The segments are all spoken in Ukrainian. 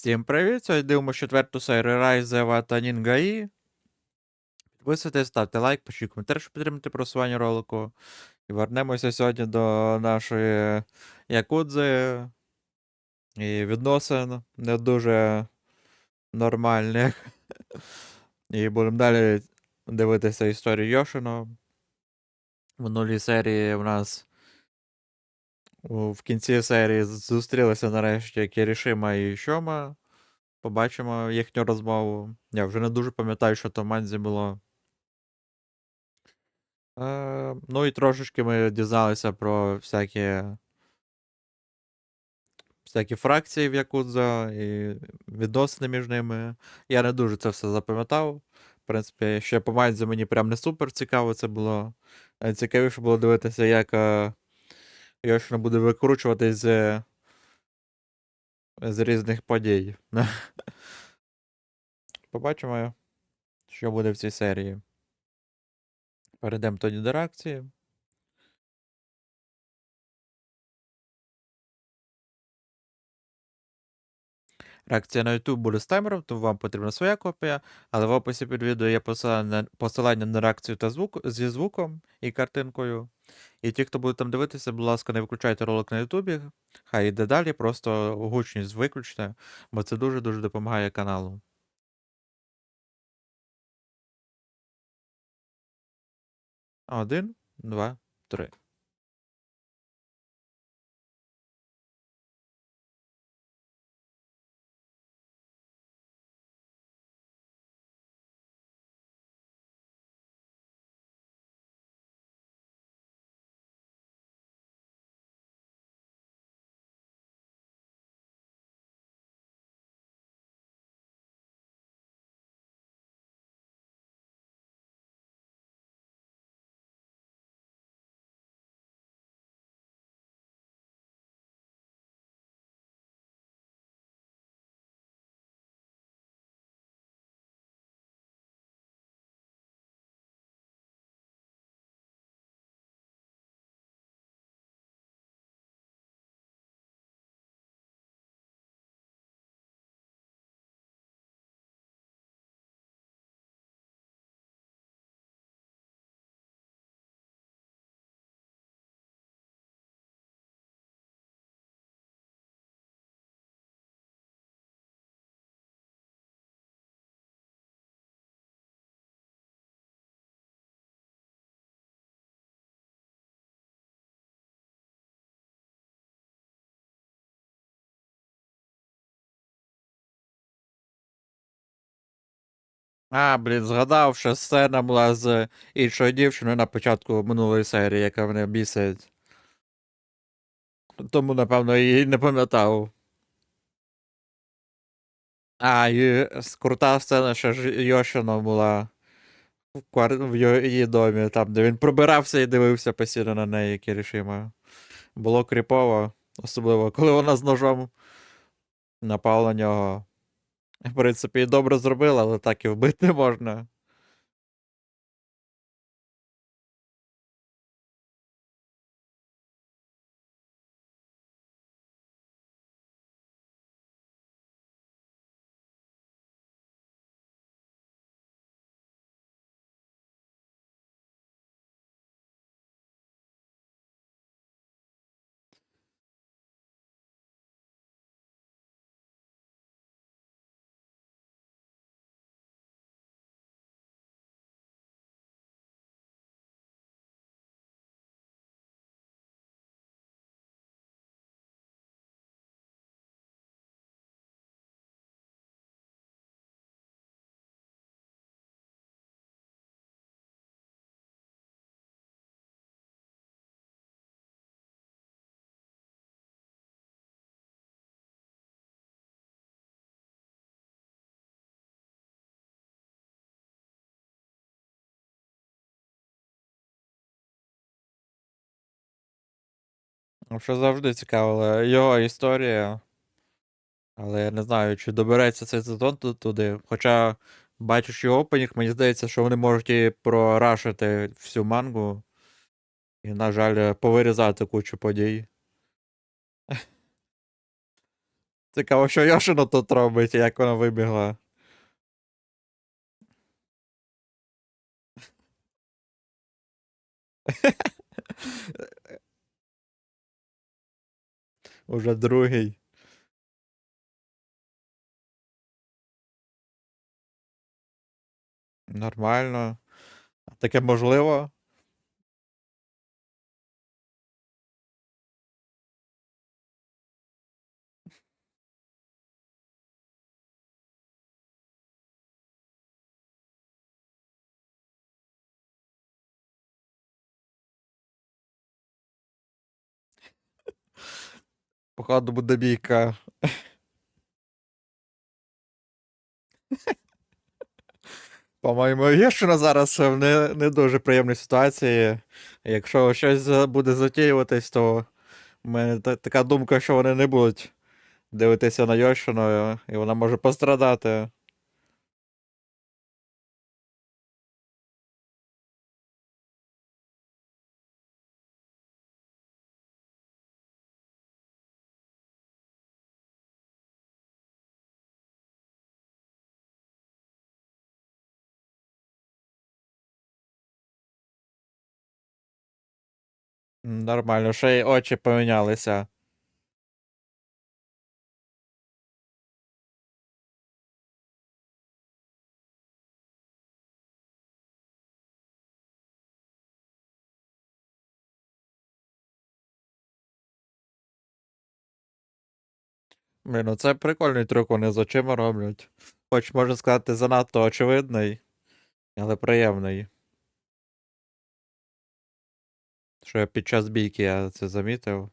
Всім привіт! Сьогодні дивимося четверту серію Райзева та Нінгаї. Підписуйтесь, ставте лайк, пишіть коментар, щоб підтримати просування ролику. І вернемося сьогодні до нашої Якудзи і відносин не дуже нормальних. І будемо далі дивитися історію Йошино. В минулій серії у нас в кінці серії зустрілися нарешті Кірішима і Шома. Побачимо їхню розмову. Я вже не дуже пам'ятаю, що там Манзі було. Е, ну і трошечки ми дізналися про всякі. Всякі фракції в Якудза і відносини між ними. Я не дуже це все запам'ятав. В принципі, ще по Манзі мені прям не супер цікаво це було. Е, Цікавіше було дивитися, як е, Йошина буде викручуватись з, з різних подій. Побачимо, що буде в цій серії. Перейдемо тоді до реакції. Реакція на YouTube буде з таймером, тому вам потрібна своя копія, але в описі під відео є посилання, на реакцію та звук зі звуком і картинкою. І ті, хто буде там дивитися, будь ласка, не виключайте ролик на YouTube. Хай йде далі, просто гучність виключте, бо це дуже-дуже допомагає каналу. Один, два, три. А, блін, згадав, що сцена була з іншою дівчиною на початку минулої серії, яка мене бісить. Тому, напевно, її не пам'ятав. А, і крута сцена, що ж Йошино була в, квар... в її домі, там, де він пробирався і дивився постійно на неї Кірішима. Було кріпово, особливо, коли вона з ножом напала на нього. В принципі, добре зробила, але так і вбити можна. Що завжди цікавила його історія. Але я не знаю, чи добереться цей сезон ту- туди. Хоча, його опенінг, мені здається, що вони можуть і прорашити всю мангу. І, на жаль, повирізати кучу подій. Цікаво, що Йошино тут робить, як вона вибігла. Уже другий. Нормально. Таке можливо. Походу буде бійка. По-моєму, Єшина зараз в не, не дуже приємній ситуації. Якщо щось буде затіюватись, то в мене та- така думка, що вони не будуть дивитися на Йошину, і вона може пострадати. Нормально, ще й очі помінялися. Блін, ну це прикольний трюк, вони з очима роблять. Хоч можна сказати, занадто очевидний, але приємний. Що я під час бійки я це замітив.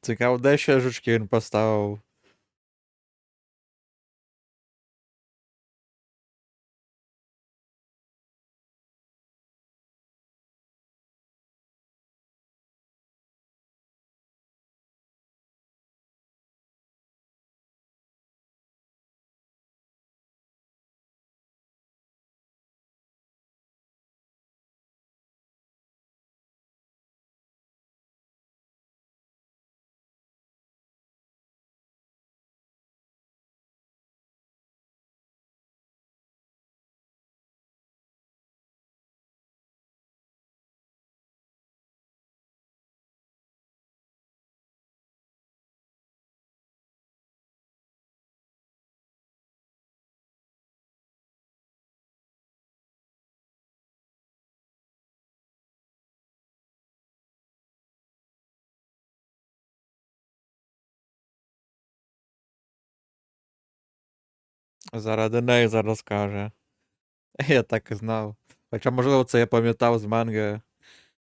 Цікаво, де ще жучки він поставив. Заради неї зараз каже. Я так і знав. Хоча, можливо, це я пам'ятав з манги.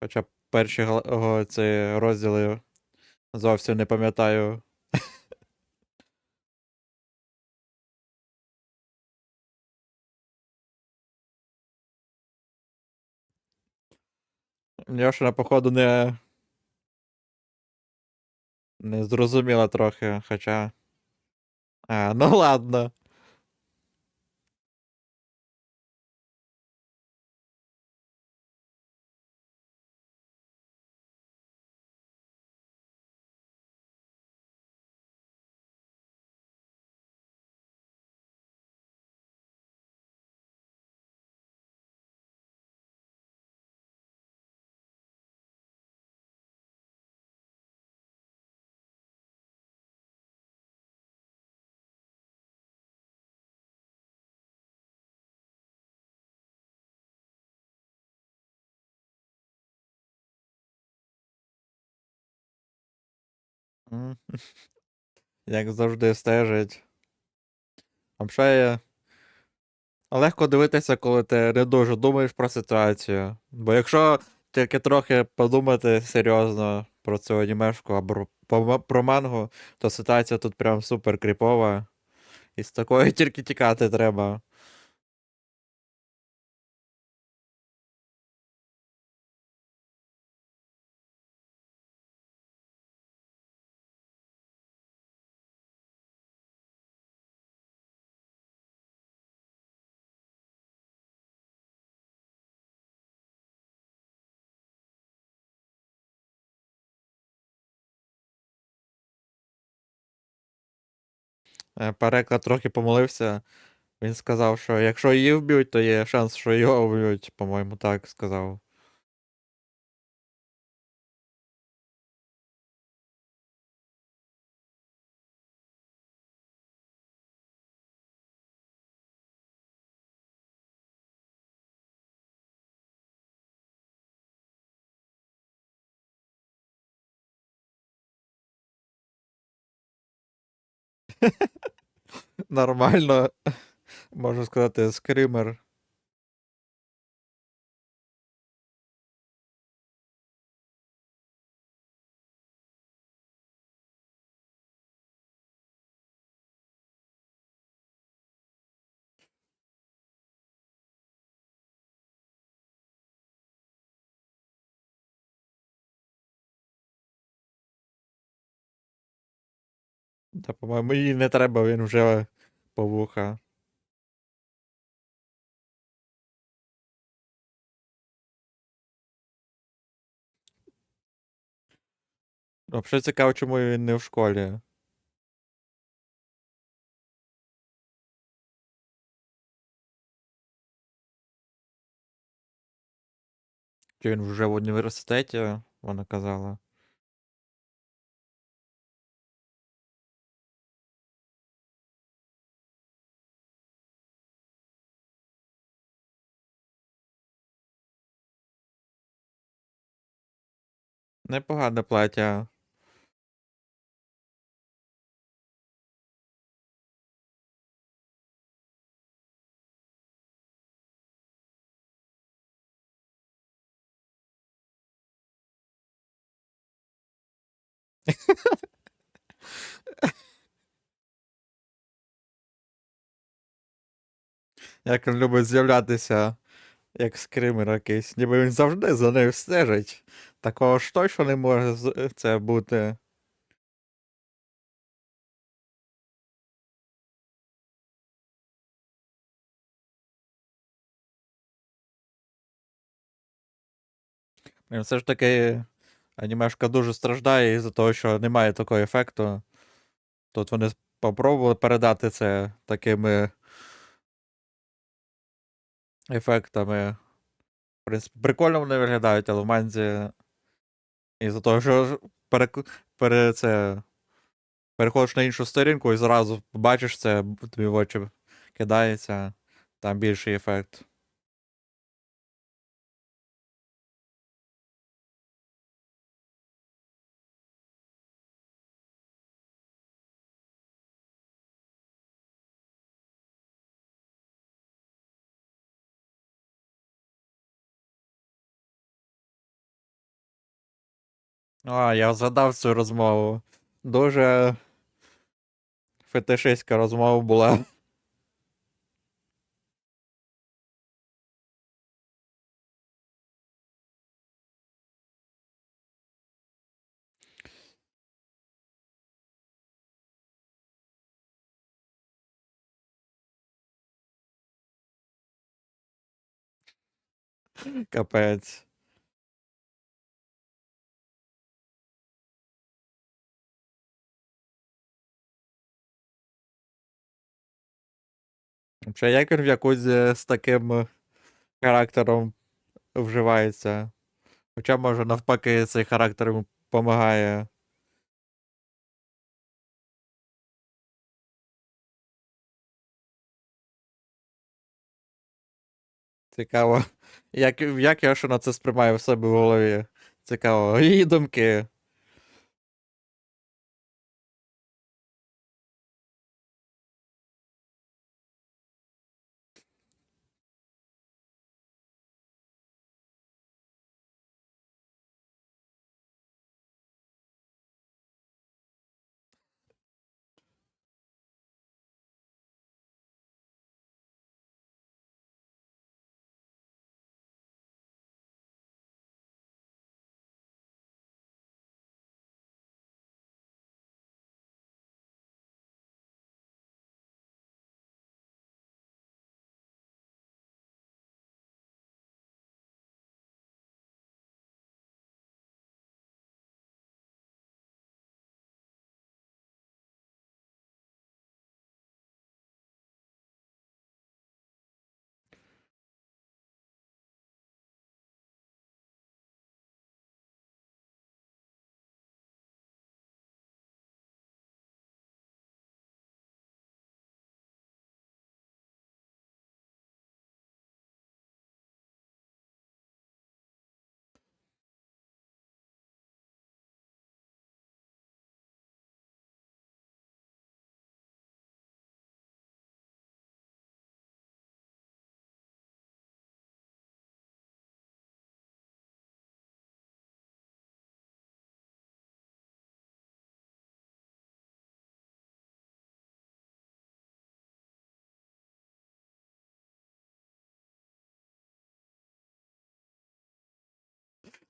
Хоча перші ці розділи зовсім не пам'ятаю. Йошина, походу, не. Не зрозуміла трохи, хоча. А, ну ладно. Як завжди стежить. Взагалі, легко дивитися, коли ти не дуже думаєш про ситуацію. Бо якщо тільки трохи подумати серйозно про цю анімешку або про, мангу, то ситуація тут прям супер кріпова. І з такої тільки тікати треба. Е, Переклад трохи помолився. Він сказав, що якщо її вб'ють, то є шанс, що його вб'ють, по-моєму, так сказав. Нормально, можу сказати, скример. Та, по-моєму, їй не треба, він вже по вуха. Взагалі цікаво, чому він не в школі. Чи він вже в університеті, вона казала. Непогане плаття. Як він любить з'являтися, як скример якийсь. Ніби він завжди за нею стежить. Такого ж точно не може це бути. Все ж таки, анімешка дуже страждає із-за того, що немає такого ефекту. Тут вони спробували передати це такими ефектами. В принципі, прикольно вони виглядають, але в манзі. Із-за того, що ж перек... пере... це... переходиш на іншу сторінку і зразу бачиш це, тобі в очі кидається, там більший ефект. А, я згадав цю розмову. Дуже фетишистська розмова була. Капець. Взагалі, як в якузі з таким характером вживається? Хоча, може, навпаки, цей характер йому допомагає. Цікаво. Як, як я що на це сприймаю в себе в голові? Цікаво. Її думки.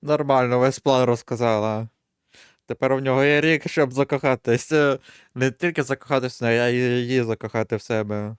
Нормально, весь план розказала. Тепер у нього є рік, щоб закохатись. Е, Не тільки закохатись неї, а й її закохати в себе.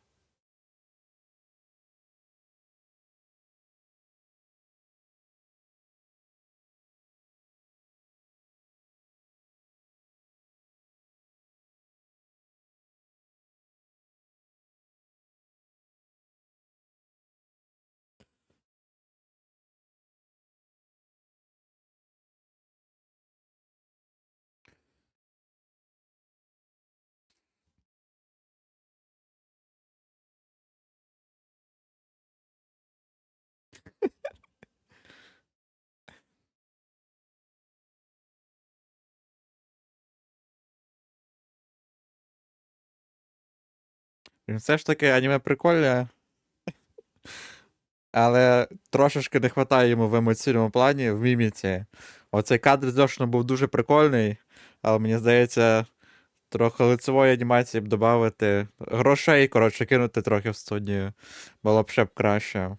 Все ж таки аніме прикольне. Але трошечки не вистачає йому в емоційному плані, в міміці. Оцей кадр точно був дуже прикольний, але мені здається, трохи лицевої анімації б додати. Грошей, коротше, кинути трохи в студію. Було б ще б краще.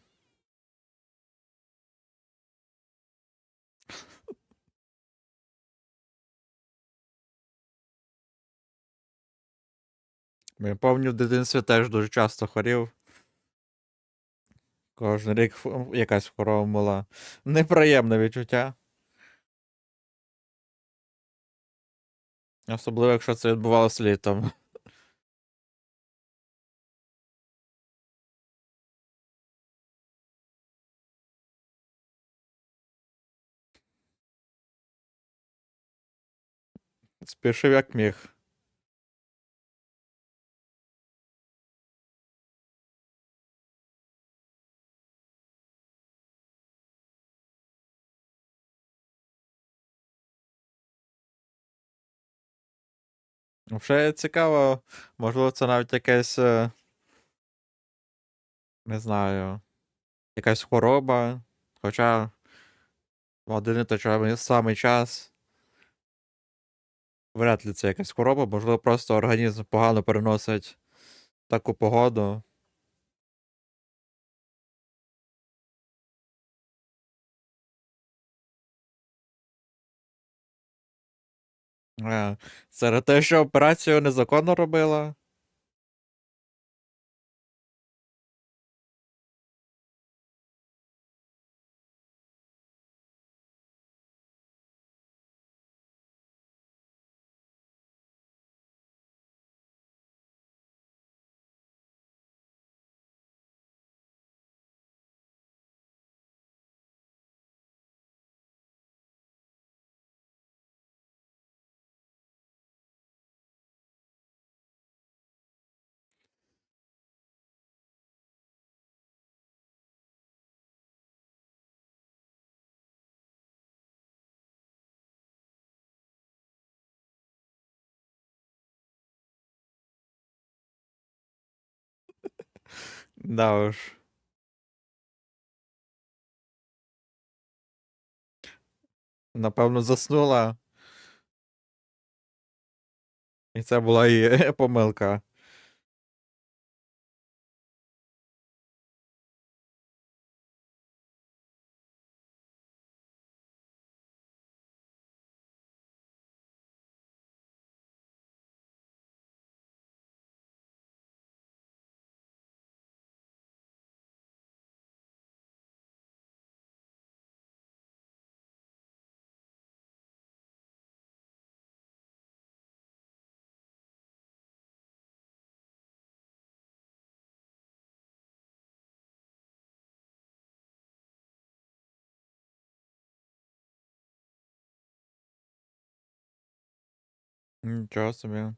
Я пам'ятаю, в дитинстві теж дуже часто хворів. Кожен рік якась хвороба була. Неприємне відчуття. Особливо, якщо це відбувалося літом. Спішив як міг. Вже цікаво, можливо, це навіть якесь. е, Не знаю. Якась хвороба. Хоча один і той самий час. Вряд ли це якась хвороба, можливо, просто організм погано переносить таку погоду. Е, Серед те, що операцію незаконно робила. Да уж. Напевно, заснула. І це була її помилка. Нічого собі.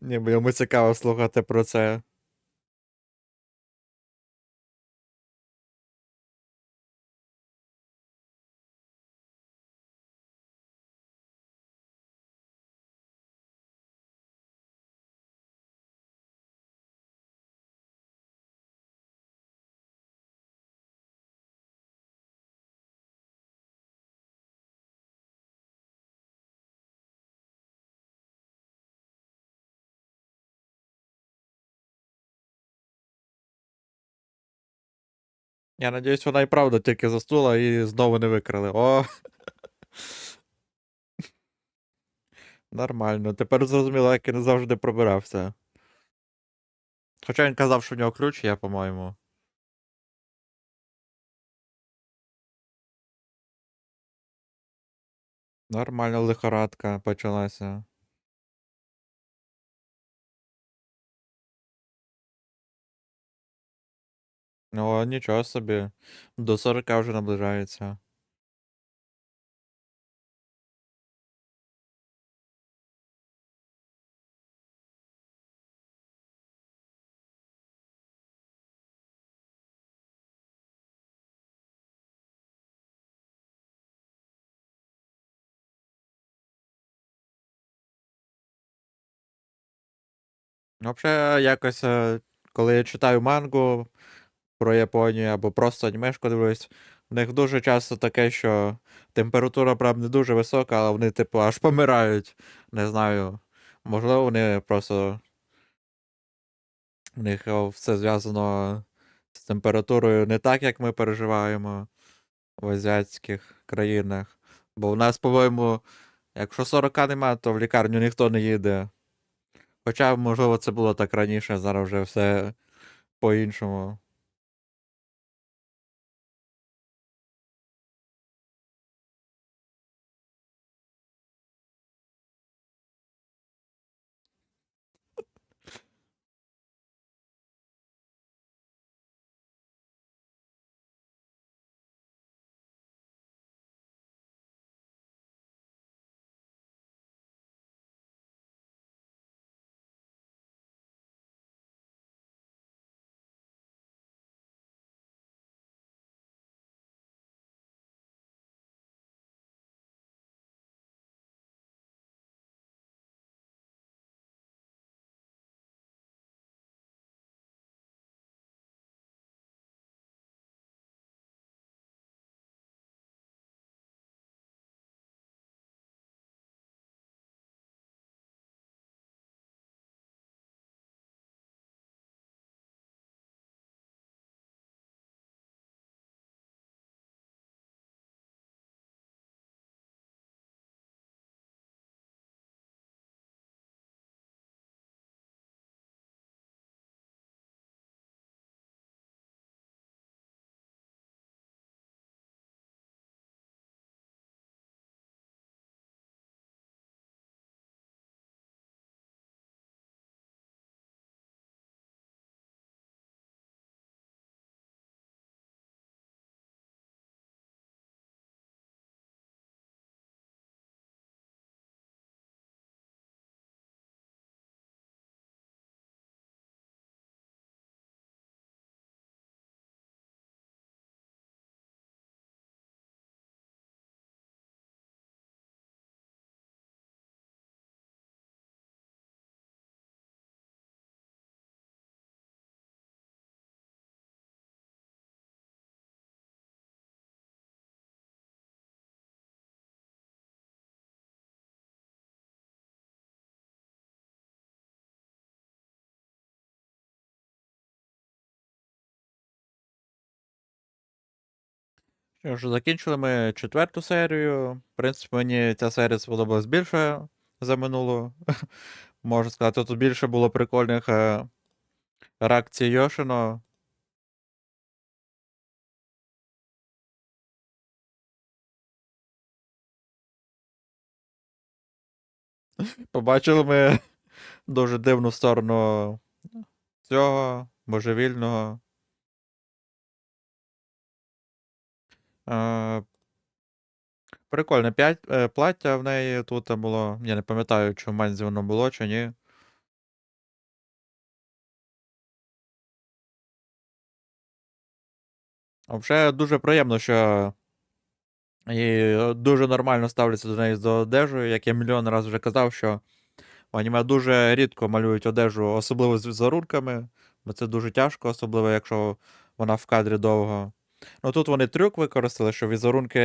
Ні, бо йому цікаво слухати про це. Я надіюсь, вона і правда тільки заснула і знову не викрили. О! Нормально. Тепер зрозуміло, як він завжди пробирався. Хоча він казав, що в нього ключ є, по-моєму. Нормально лихорадка почалася. О, нічого собі. До 40 вже наближається. Взагалі, якось, е, коли я читаю мангу про Японію або просто анімешку дивлюсь, в них дуже часто таке, що температура, правда, не дуже висока, але вони, типу, аж помирають. Не знаю. Можливо, вони просто. В них все зв'язано з температурою не так, як ми переживаємо в азіатських країнах. Бо у нас, по-моєму, якщо 40 нема, то в лікарню ніхто не їде. Хоча, можливо, це було так раніше, зараз вже все по-іншому. Що закінчили ми четверту серію. В принципі, мені ця серія сподобалась більше за минулу. Можна сказати, тут більше було прикольних е, реакцій Йошино. Побачили ми дуже дивну сторону цього божевільного. Прикольне е, плаття в неї тут було. Я не пам'ятаю, чи в Манзі воно було, чи ні. Взагалі дуже приємно, що і дуже нормально ставляться до неї з одежею. Як я мільйон разів вже казав, що в аніме дуже рідко малюють одежу, особливо з візерунками, бо це дуже тяжко, особливо якщо вона в кадрі довго. Ну тут вони трюк використали, що візерунки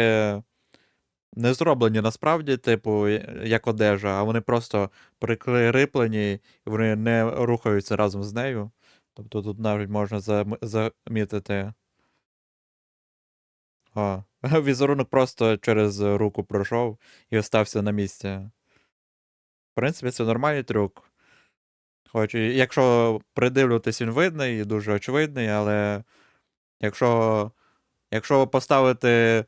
не зроблені насправді, типу, як одежа, а вони просто прикриплені, і вони не рухаються разом з нею. Тобто тут навіть можна зам- замітити. О, візерунок просто через руку пройшов і остався на місці. В принципі, це нормальний трюк. Хоч, якщо придивлюватись, він видний і дуже очевидний, але якщо, якщо ви поставити,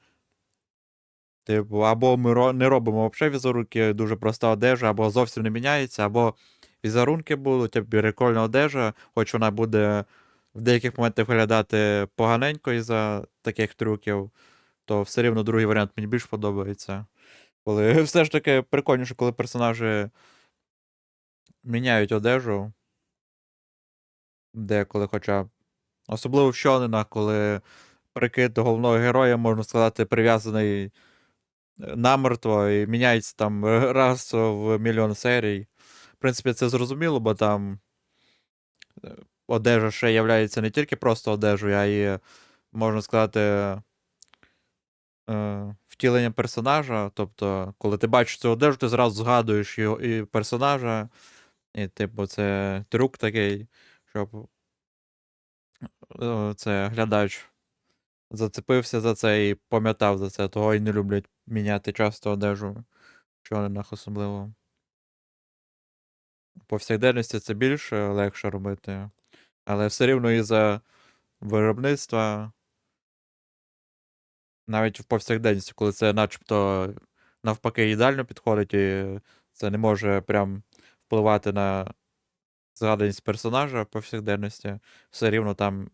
типу, або ми не робимо взагалі візерунки, дуже проста одежа, або зовсім не міняється, або візерунки будуть, типу, прикольна одежа, хоч вона буде в деяких моментах виглядати поганенько із-за таких трюків, то все рівно другий варіант мені більш подобається. Коли все ж таки прикольніше, коли персонажі міняють одежу. Деколи хоча. Особливо в Шоненах, коли прикид головного героя, можна сказати, прив'язаний е, намертво і міняється там е, раз в мільйон серій. В принципі, це зрозуміло, бо там е, одежа ще являється не тільки просто одежею, а й, можна сказати, втіленням персонажа. Тобто, коли ти бачиш цю одежу, ти зразу згадуєш його і персонажа. І, типу, це трюк такий, щоб це глядач зацепився за це і пам'ятав за це. Того і не люблять міняти часто одежу. в Шоненах особливо. Повсякденності це більше легше робити. Але все рівно із-за виробництва. Навіть в повсякденності, коли це начебто навпаки ідеально підходить, і це не може прям впливати на згаданість персонажа в повсякденності, все рівно там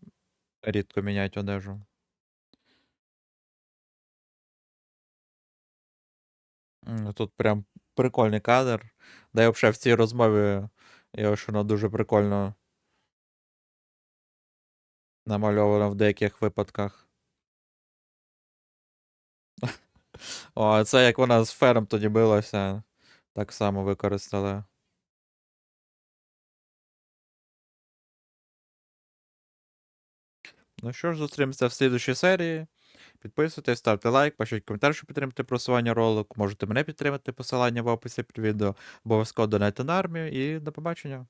рідко міняють одежу. Тут прям прикольний кадр. Да і взагалі в цій розмові я що воно дуже прикольно намальовано в деяких випадках. О, це як вона з фером тоді билася. Так само використали. Ну що ж, зустрінемося в слідущій серії. Підписуйтесь, ставте лайк, пишіть коментар, щоб підтримати просування ролику. Можете мене підтримати посилання в описі під відео. Обов'язково донайте на армію і до побачення.